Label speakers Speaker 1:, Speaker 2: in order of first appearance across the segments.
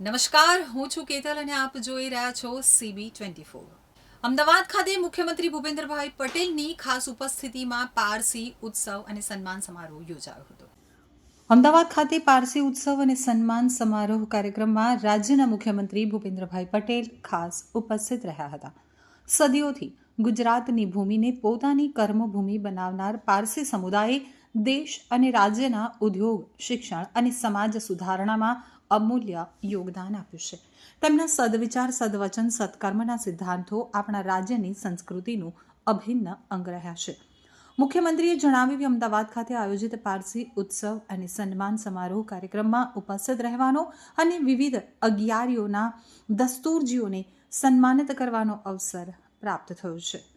Speaker 1: નમસ્કાર, હું છું કેતલ અને આપ જોઈ રહ્યા છો સીબી ટ્વેન્ટી ફોર અમદાવાદ ખાતે મુખ્યમંત્રી ભૂપેન્દ્રભાઈ પટેલની ખાસ ઉપસ્થિતિમાં પારસી ઉત્સવ અને સન્માન સમારોહ યોજાયો હતો. અમદાવાદ ખાતે પારસી ઉત્સવ અને સન્માન સમારોહ કાર્યક્રમમાં રાજ્યના મુખ્યમંત્રી ભૂપેન્દ્રભાઈ પટેલ ખાસ ઉપસ્થિત રહ્યા હતા. સદીઓથી ગુજરાતની ભૂમિને પોતાની કર્મભૂમિ બનાવનાર પારસી સમુદાયે દેશ અને રાજ્યના ઉદ્યોગ, શિક્ષણ અને સમાજ સુધારણામાં અમૂલ્ય યોગદાન આપ્યું છે. તેમના સદવિચાર, સદવચન, સત્કર્મના સિદ્ધાંતો આપણા રાજ્યની સંસ્કૃતિનું અભિન્ન અંગ રહ્યા છે. મુખ્યમંત્રીએ જણાવ્યું કે અમદાવાદ ખાતે આયોજિત પારસી ઉત્સવ અને સન્માન સમારોહ કાર્યક્રમમાં ઉપસ્થિત રહેવાનો અને વિવિધ અગિયારીઓના દસ્તુરજીઓને સન્માનિત કરવાનો અવસર પ્રાપ્ત થયો છે.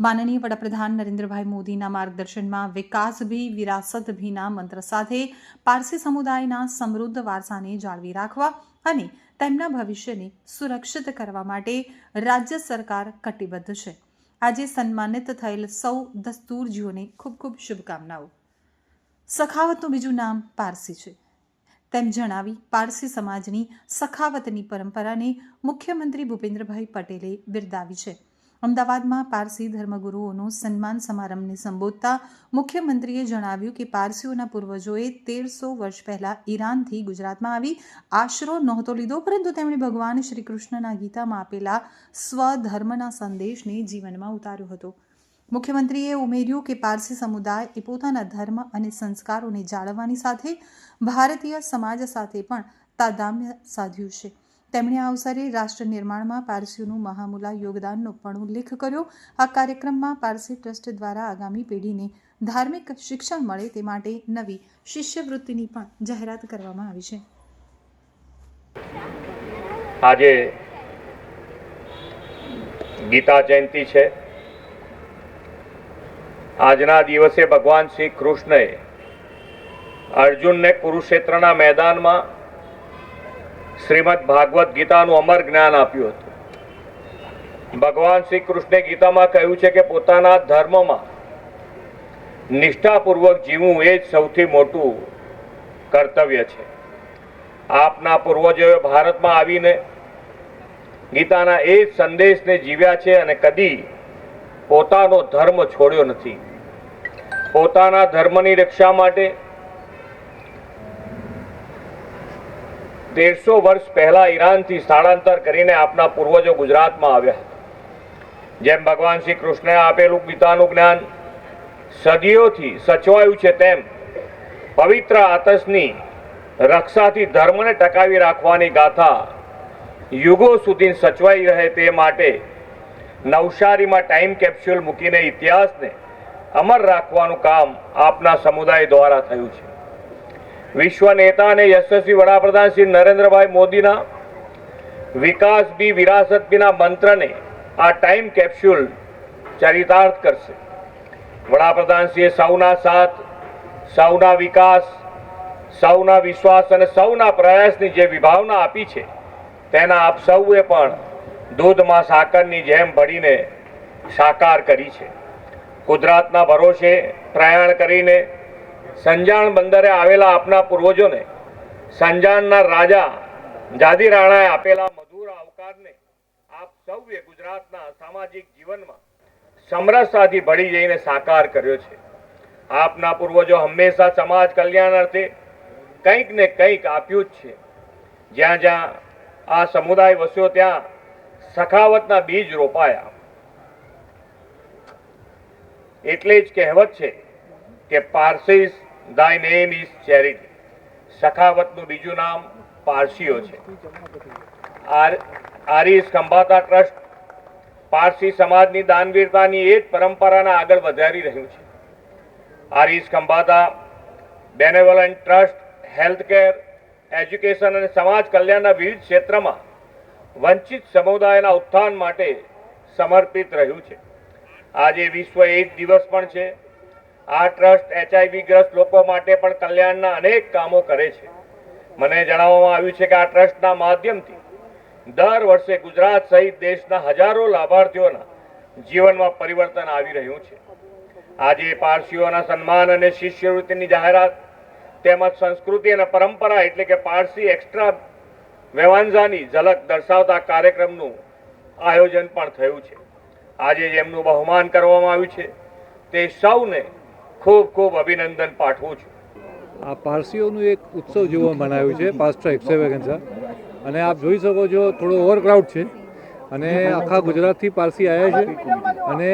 Speaker 1: માનનીય વડાપ્રધાન નરેન્દ્રભાઈ મોદીના માર્ગદર્શનમાં વિકાસ ભી, વિરાસત ભીના મંત્ર સાથે પારસી સમુદાયના સમૃદ્ધ વારસાને જાળવી રાખવા અને તેમના ભવિષ્યને સુરક્ષિત કરવા માટે રાજ્ય સરકાર કટિબદ્ધ છે. આજે સન્માનિત થયેલ સૌ દસ્તુરજીઓને ખૂબ ખૂબ શુભકામનાઓ. સખાવતનું બીજું નામ પારસી છે. તેમ જણાવી પારસી સમાજની સખાવતની પરંપરાને મુખ્યમંત્રી ભૂપેન્દ્રભાઈ પટેલે બિરદાવી છે. અમદાવાદમાં પારસી ધર્મગુરુઓનું સન્માન સમારંભને સંબોધતા મુખ્યમંત્રીએ જણાવ્યું કે પારસીઓના પૂર્વજોએ તેરસો વર્ષ પહેલાં ઈરાનથી ગુજરાતમાં આવી આશરો નહોતો લીધો, પરંતુ તેમણે ભગવાન શ્રી કૃષ્ણના ગીતામાં આપેલા સ્વધર્મના સંદેશને જીવનમાં ઉતાર્યો હતો. મુખ્યમંત્રીએ ઉમેર્યું કે પારસી સમુદાય એ પોતાના ધર્મ અને સંસ્કારોને જાળવવાની સાથે ભારતીય સમાજ સાથે પણ તાદામ્ય સાધ્યું છે. તેમણે આ અવસરે રાષ્ટ્ર નિર્માણમાં પારસીઓનું મહામૂલા યોગદાનનો પણ ઉલ્લેખ કર્યો. આ કાર્યક્રમમાં પારસી ટ્રસ્ટ દ્વારા આગામી પેઢીને ધાર્મિક શિક્ષણ મળે તે માટે નવી શિષ્યવૃત્તિની પણ જાહેરાત કરવામાં આવી છે.
Speaker 2: આજે ગીતા જયંતિ છે. આજના દિવસે ભગવાન શ્રી કૃષ્ણએ અર્જુનને કુરુક્ષેત્રના મેદાનમાં શ્રીમદ ભાગવત ગીતાનું અમર જ્ઞાન આપ્યું હતું. ભગવાન શ્રી કૃષ્ણે ગીતામાં કહ્યું છે કે પોતાના ધર્મમાં નિષ્ઠાપૂર્વક જીવવું એ જ સૌથી મોટું કર્તવ્ય છે. આપના પૂર્વજોએ ભારતમાં આવીને ગીતાના એ જ સંદેશને જીવ્યા છે અને કદી પોતાનો ધર્મ છોડ્યો નથી. પોતાના ધર્મની રક્ષા માટે તેરસો વર્ષ પહેલાં ઈરાનથી સ્થળાંતર કરીને આપના પૂર્વજો ગુજરાતમાં આવ્યા હતા. જેમ ભગવાન શ્રી કૃષ્ણએ આપેલું ગીતાનું જ્ઞાન સદીઓથી સચવાયું છે તેમ પવિત્ર આતસની રક્ષાથી ધર્મને ટકાવી રાખવાની ગાથા યુગો સુધી સચવાઈ રહે તે માટે નવસારીમાં ટાઈમ કેપ્સ્યુલ મૂકીને ઇતિહાસને અમર રાખવાનું કામ આપના સમુદાય દ્વારા થયું છે. વિશ્વ નેતા અને યશસ્વી વડાપ્રધાન શ્રી નરેન્દ્રભાઈ મોદીના વિકાસ બી વિરાસત બીના મંત્રને આ ટાઈમ કેપ્સ્યુલ ચરિતાર્થ કરશે. વડાપ્રધાનશ્રીએ સૌના સાથ, સૌના વિકાસ, સૌના વિશ્વાસ અને સૌના પ્રયાસની જે વિભાવના આપી છે, તેના આપ સૌએ પણ દૂધમાં સાકરની જેમ ભળીને સાકાર કરી છે. ગુજરાતના ભરોસે પ્રયાણ કરીને સંજાણ બંદરે આવેલા આપના પૂર્વજોને, સંજાણના રાજા જાદી રાણાએ આપેલા મધુર આવકારને આપ સૌએ ગુજરાતના સામાજિક જીવનમાં સમરસતાથી ભળી જઈને સાકાર કર્યો છે. આપના પૂર્વજો હંમેશા સમાજ કલ્યાણ અર્થે કંઈક ને કંઈક આપ્યું જ છે. જ્યાં જ્યાં આ સમુદાય વસ્યો ત્યાં સખાવતના બીજ રોપાયા. એટલે જ કહેવત છે કે Parsis thy name is charity. સખાવતનું બીજું નામ પારસીઓ છે. આર ખંભાતા ટ્રસ્ટ પારસી સમાજની દાનવીરતાની એ જ પરંપરાને આગળ વધારી રહ્યું છે. Ari Khambhata benevolent trust health care education અને સમાજ કલ્યાણના વિવિધ ક્ષેત્રમાં વંચિત સમુદાયના ઉત્થાન માટે સમર્પિત રહ્યું છે. આજે વિશ્વ એઇડ દિવસ પણ છે. આ ટ્રસ્ટ એચઆઈવી ગ્રસ્ત લોકો માટે પણ કલ્યાણના અનેક કામો કરે છે. મને જણાવવામાં આવ્યું છે કે આ ટ્રસ્ટના માધ્યમથી દર વર્ષે ગુજરાત સહિત દેશના હજારો લાભાર્થીઓના જીવનમાં પરિવર્તન આવી રહ્યું છે. આજે પારસીઓના સન્માન અને શિષ્યવૃત્તિની જાહેરાત તેમજ સંસ્કૃતિ અને પરંપરા એટલે કે પારસી એક્સ્ટ્રા વેવાંઝાની ઝલક દર્શાવતા કાર્યક્રમનું આયોજન પણ થયું છે. આજે જેમનું બહુમાન કરવામાં આવ્યું છે, તે સૌને ખૂબ ખૂબ અભિનંદન પાઠવું છું.
Speaker 3: આ પારસીઓનું એક ઉત્સવ જેવો મનાવ્યું છે પાસ્ટ્રા એક્સેવેગન્સા અને આપ જોઈ શકો છો, થોડો ઓવરક્રાઉડ છે. અને આખા ગુજરાતથી પારસી આવ્યા છે. અને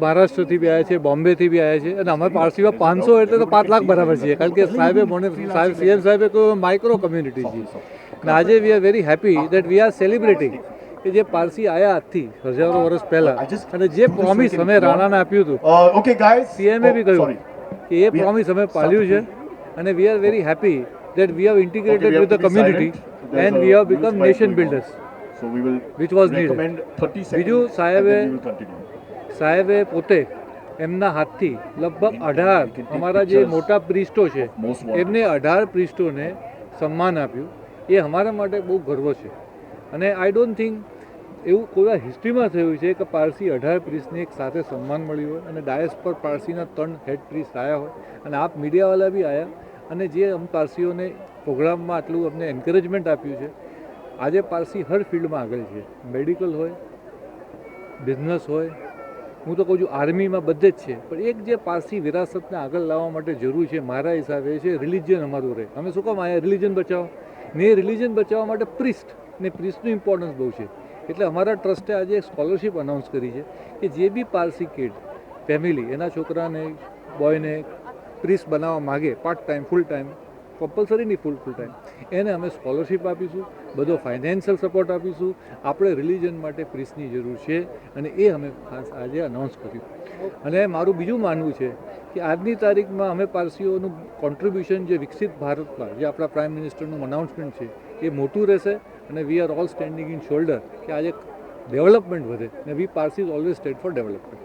Speaker 3: મહારાષ્ટ્રથી બી આવ્યા છે, બોમ્બેથી બી આવ્યા છે. અને અમારે પારસીમાં પાંચસો એટલે તો પાંચ લાખ બરાબર છે કારણ કે સાહેબે મને, સાહેબ સીએમ સાહેબે કહ્યું માઇક્રો કમ્યુનિટી છે. અને આજે we are very happy that we are celebrating કે જે પારસી આયા આજથી હજારો વર્ષ પહેલા. અને જે પ્રોમિસ અમે રાણાને આપ્યું હતું.
Speaker 4: ઓકે okay,
Speaker 3: સીએમએ
Speaker 4: Oh,
Speaker 3: બી કહ્યું કે એ પ્રોમિસ અમે પાલ્યું છે. અને we are very happy that we have integrated with the community and we have become nation builders
Speaker 4: which was will
Speaker 3: Which was needed.
Speaker 4: recommend 30 seconds
Speaker 3: બીજું સાહેબે. સાહેબે પોતે એમના હાથથી લગભગ અઢાર અમારા જે મોટા પ્રિસ્ટો છે એમને અઢાર પ્રિસ્ટોને સન્માન આપ્યું એ અમારા માટે બહુ ગર્વ છે અને આઈ ડોન્ટ થિંક એવું કોઈ હિસ્ટ્રીમાં થયું છે કે પારસી અઢાર પ્રિસ્ટને એક સાથે સન્માન મળ્યું હોય અને ડાયસ પર પારસીના ત્રણ હેડ પ્રિસ્ટ આવ્યા હોય અને આપ મીડિયાવાળા બી આવ્યા અને જે અમ પારસીઓને પ્રોગ્રામમાં આટલું અમને એન્કરેજમેન્ટ આપ્યું છે, આજે પારસી હર ફિલ્ડમાં આગળ છે. મેડિકલ હોય બિઝનેસ હોય, હું તો કહું છું આર્મીમાં બધે જ છે. પણ એક જે પારસી વિરાસતને આગળ લાવવા માટે જરૂર છે મારા હિસાબે છે રિલિજન અમારું રહે. અમે શું કહો અહીંયા રિલિજન બચાવો? ને રિલિજન બચાવવા માટે પ્રિસ્ટ ને પ્રિસ્ટનું ઇમ્પોર્ટન્સ બહુ છે. એટલે અમારા ટ્રસ્ટે આજે એક સ્કોલરશિપ અનાઉન્સ કરી છે કે જે બી પારસી કિડ ફેમિલી એના છોકરાને બોયને પ્રિસ બનાવવા માગે part time full time compulsory નહીં ફૂલ ફૂલ ટાઈમ એને અમે સ્કોલરશિપ આપીશું, બધો ફાઇનાન્શિયલ સપોર્ટ આપીશું, આપણે રિલિજન માટે પ્રિસની જરૂર છે અને એ અમે ખાસ આજે અનાઉન્સ કર્યું. અને મારું બીજું માનવું છે કે આજની તારીખમાં અમે પારસીઓનું કોન્ટ્રીબ્યુશન જે વિકસિત ભારતમાં, જે આપણા પ્રાઇમ મિનિસ્ટરનું અનાઉન્સમેન્ટ છે, એ મોટું રહેશે અને we are all standing in shoulder કે આજે ડેવલપમેન્ટ વધે. ને we Parsis always stayed for development